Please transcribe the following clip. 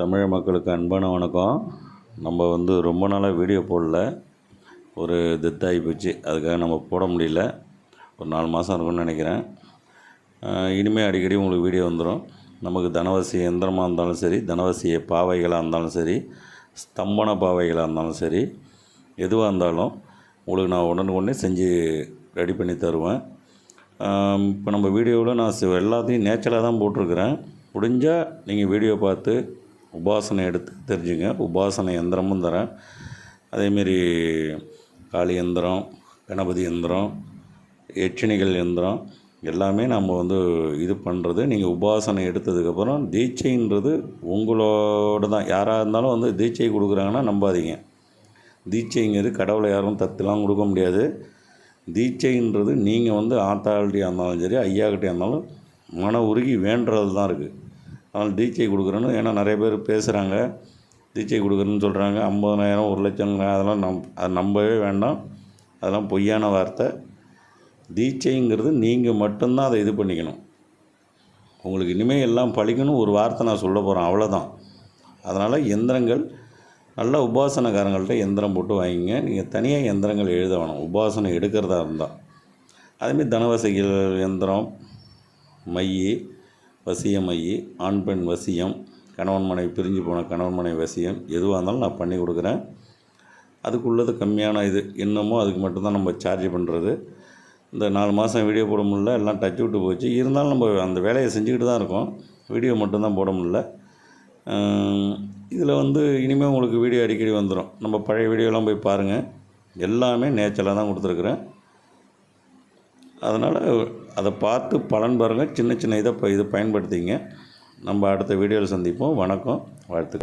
தமிழ் மக்களுக்கு அன்பான வணக்கம். நம்ம வந்து ரொம்ப நாளாக வீடியோ போடல. ஒரு தித்தாகி போச்சு. அதுக்காக நம்ம போட முடியல. ஒரு நாலு மாதம் இருக்கும்னு நினைக்கிறேன். இனிமேல் அடிக்கடி உங்களுக்கு வீடியோ வந்துடும் நமக்கு தனவசி எந்திரமாக இருந்தாலும் சரி தனவசிய பாவைகளாக இருந்தாலும் சரி ஸ்தம்பன பாவைகளாக இருந்தாலும் சரி எதுவாக இருந்தாலும் உங்களுக்கு நான் உடனுக்குடனே செஞ்சு ரெடி பண்ணி தருவேன். இப்போ நம்ம வீடியோவில் நான் எல்லாத்தையும் நேச்சுரலாக தான் போட்டிருக்கிறேன். முடிஞ்சால் நீங்கள் வீடியோ பார்த்து உபாசனை எடுத்து தெரிஞ்சுங்க. உபாசனை எந்திரமும் தரேன். அதேமாரி காளி எந்திரம் கணபதி எந்திரம் எச்சினிகள் எந்திரம் எல்லாமே நம்ம வந்து இது பண்ணுறது நீங்கள் உபாசனை எடுத்ததுக்கப்புறம் தீட்சைன்றது உங்களோட தான். யாராக இருந்தாலும் வந்து தீட்சை கொடுக்குறாங்கன்னா நம்பாதீங்க. தீட்சைங்கிறது கடவுளை யாரும் தத்துலாம் கொடுக்க முடியாது. தீட்சைன்றது நீங்கள் வந்து ஆத்தாள்கிட்டயாக இருந்தாலும் சரி ஐயாக்கிட்டே இருந்தாலும் மன உருகி வேண்டுறது தான் இருக்குது அதனால் தீட்சை கொடுக்குறேன்னு ஏன்னா நிறைய பேர் பேசுகிறாங்க தீட்சை கொடுக்குறேன்னு சொல்கிறாங்க ஐம்பதனாயிரம் ஒரு லட்சம் அதெல்லாம் நம் அதை நம்பவே வேண்டாம். அதெல்லாம் பொய்யான வார்த்தை. தீட்சைங்கிறது நீங்கள் மட்டும்தான் அதை இது பண்ணிக்கணும். உங்களுக்கு இனிமேல் எல்லாம் பழிக்கணும் ஒரு வார்த்தை நான் சொல்ல போகிறேன் அவ்வளோதான் அதனால் எந்திரங்கள் நல்ல உபாசனக்காரங்கள்ட்ட எந்திரம் போட்டு வாங்கிங்க. நீங்கள் தனியாக எந்திரங்கள் எழுத வேணும். உபாசனை எடுக்கிறதா இருந்தால் அதேமாரி தனவசைகள் எந்திரம் மையி வசியமையி ஆண் பெண் வசியம் கணவன் மனைவி பிரிஞ்சு போன கணவன் மனைவி வசியம் எதுவாக இருந்தாலும் நான் பண்ணி கொடுக்குறேன். அதுக்குள்ளது கம்மியான இது. இன்னமும் அதுக்கு மட்டும்தான் நம்ம சார்ஜ் பண்ணுறது இந்த நாலு மாதம் வீடியோ போட முடியல எல்லாம் டச் விட்டு போச்சு. இருந்தாலும் நம்ம அந்த வேலையை செஞ்சுக்கிட்டு தான் இருக்கோம். வீடியோ மட்டும்தான் போட முடியல. இதில் வந்து இனிமேல் உங்களுக்கு வீடியோ அடிக்கடி வந்துடும் நம்ம பழைய வீடியோலாம் போய் பாருங்கள் எல்லாமே நேச்சராக தான் கொடுத்துருக்குறேன். அதனால் அதை பார்த்து பலன் பாருங்கள் சின்ன சின்ன இதை ப- இது பயன்படுத்திங்க. நம்ம அடுத்த வீடியோவில் சந்திப்போம். வணக்கம். வாழ்த்துக்கள்.